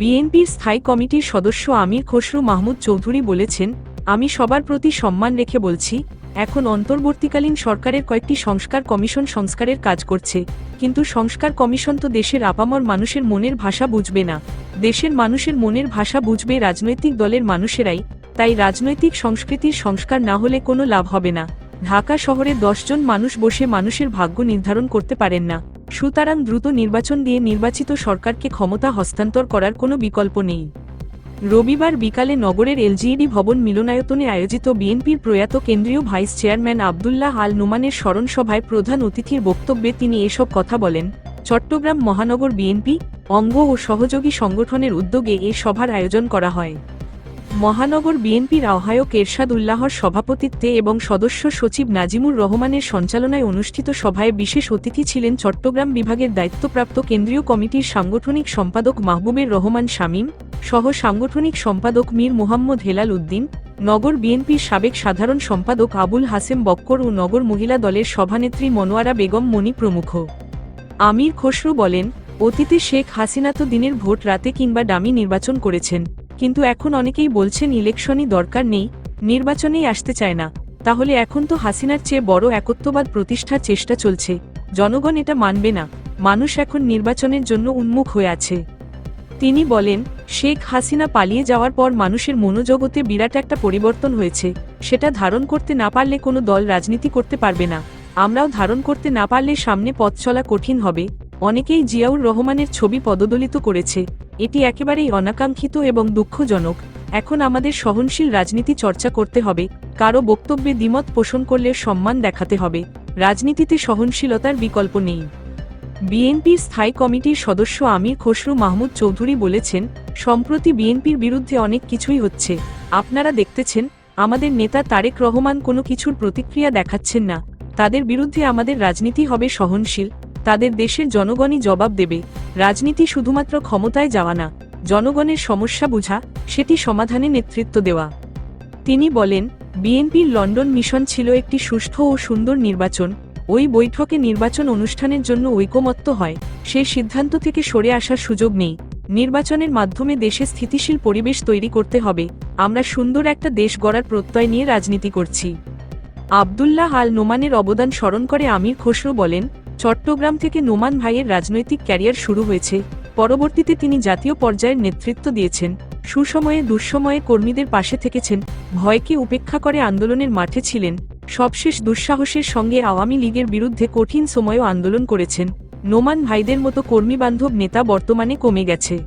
বিএনপির স্থায়ী কমিটির সদস্য আমির খসরু মাহমুদ চৌধুরী বলেছেন, আমি সবার প্রতি সম্মান রেখে বলছি, এখন অন্তর্বর্তীকালীন সরকারের কয়েকটি সংস্কার কমিশন সংস্কারের কাজ করছে, কিন্তু সংস্কার কমিশন তো দেশের আপামর মানুষের মনের ভাষা বুঝবে না। দেশের মানুষের মনের ভাষা বুঝবে রাজনৈতিক দলের মানুষেরাই, তাই রাজনৈতিক সংস্কৃতির সংস্কার না হলে কোনো লাভ হবে না। ঢাকা শহরে দশজন মানুষ বসে মানুষের ভাগ্য নির্ধারণ করতে পারেন না। সুতরাং দ্রুত নির্বাচন দিয়ে নির্বাচিত সরকারকে ক্ষমতা হস্তান্তর করার কোনো বিকল্প নেই। রবিবার বিকালে নগরের এলজিইডি ভবন মিলনায়তনে আয়োজিত বিএনপির প্রয়াত কেন্দ্রীয় ভাইস চেয়ারম্যান আবদুল্লাহ আল নুমানের স্মরণসভায় প্রধান অতিথির বক্তব্যে তিনি এসব কথা বলেন। চট্টগ্রাম মহানগর বিএনপি, অঙ্গ ও সহযোগী সংগঠনের উদ্যোগে এ সভার আয়োজন করা হয়। মহানগর বিএনপির আহ্বায়ক এরশাদ উল্লাহর সভাপতিত্বে এবং সদস্য সচিব নাজিমুর রহমানের সঞ্চালনায় অনুষ্ঠিত সভায় বিশেষ অতিথি ছিলেন চট্টগ্রাম বিভাগের দায়িত্বপ্রাপ্ত কেন্দ্রীয় কমিটির সাংগঠনিক সম্পাদক মাহবুবের রহমান শামীম, সহ সাংগঠনিক সম্পাদক মীর মোহাম্মদ হেলাল উদ্দিন, নগর বিএনপির সাবেক সাধারণ সম্পাদক আবুল হাসেম বক্কর ও নগর মহিলা দলের সভানেত্রী মনোয়ারা বেগম মণি প্রমুখ। আমির খসরু বলেন, অতীতে শেখ হাসিনা তো দিনের ভোট রাতে কিংবা ডামি নির্বাচন করেছেন। কিন্তু এখন অনেকেই বলছেন ইলেকশনই দরকার নেই, নির্বাচনেই আসতে চায় না। তাহলে এখন তো হাসিনার চেয়ে বড় একত্ববাদ প্রতিষ্ঠার চেষ্টা চলছে। জনগণ এটা মানবে না, মানুষ এখন নির্বাচনের জন্য উন্মুখ হয়ে আছে। তিনি বলেন, শেখ হাসিনা পালিয়ে যাওয়ার পর মানুষের মনোজগতে বিরাট একটা পরিবর্তন হয়েছে, সেটা ধারণ করতে না পারলে কোনো দল রাজনীতি করতে পারবে না। আমরাও ধারণ করতে না পারলে সামনে পথ চলা কঠিন হবে, অনেকেই জিয়াউর রহমানের ছবি পদদলিত করেছে। এটি একেবারেই অনাকাঙ্ক্ষিত এবং দুঃখজনক। এখন আমাদের সহনশীল রাজনীতি চর্চা করতে হবে কারও বক্তব্যে দ্বিমত পোষণ করলে সম্মান দেখাতে হবে। রাজনীতিতে সহনশীলতার বিকল্প নেই। বিএনপির স্থায়ী কমিটির সদস্য আমির খসরু মাহমুদ চৌধুরী বলেছেন, সম্প্রতি বিএনপির বিরুদ্ধে অনেক কিছুই হচ্ছে। আপনারা দেখতেছেন, আমাদের নেতা তারেক রহমান কোনো কিছুর প্রতিক্রিয়া দেখাচ্ছেন না। তাদের বিরুদ্ধে আমাদের রাজনীতি হবে সহনশীল। তাদের দেশের জনগণই জবাব দেবে। রাজনীতি শুধুমাত্র ক্ষমতায় যাওয়া না, জনগণের সমস্যা বোঝা, সেটি সমাধানে নেতৃত্ব দেওয়া। তিনি বলেন, বিএনপির লন্ডন মিশন ছিল একটি সুষ্ঠু ও সুন্দর নির্বাচন, ওই বৈঠকে নির্বাচন অনুষ্ঠানের জন্য ঐকমত্য হয় সেই সিদ্ধান্ত থেকে সরে আসার সুযোগ নেই। নির্বাচনের মাধ্যমে দেশে স্থিতিশীল পরিবেশ তৈরি করতে হবে, আমরা সুন্দর একটা দেশ গড়ার প্রত্যয় নিয়ে রাজনীতি করছি। আবদুল্লাহ আল নোমানের অবদান স্মরণ করে আমির খসরু বলেন চট্টগ্রাম থেকে নোমান ভাইয়ের রাজনৈতিক ক্যারিয়ার শুরু হয়েছে। পরবর্তীতে তিনি জাতীয় পর্যায়ের নেতৃত্ব দিয়েছেন। সুসময়ে, দুঃসময়ে কর্মীদের পাশে থেকেছেন। ভয়কে উপেক্ষা করে আন্দোলনের মাঠে ছিলেন। সবশেষ দুঃসাহসের সঙ্গে আওয়ামী লীগের বিরুদ্ধে কঠিন সময়ও আন্দোলন করেছেন। নোমান ভাইদের মতো কর্মীবান্ধব নেতা বর্তমানে কমে গেছে।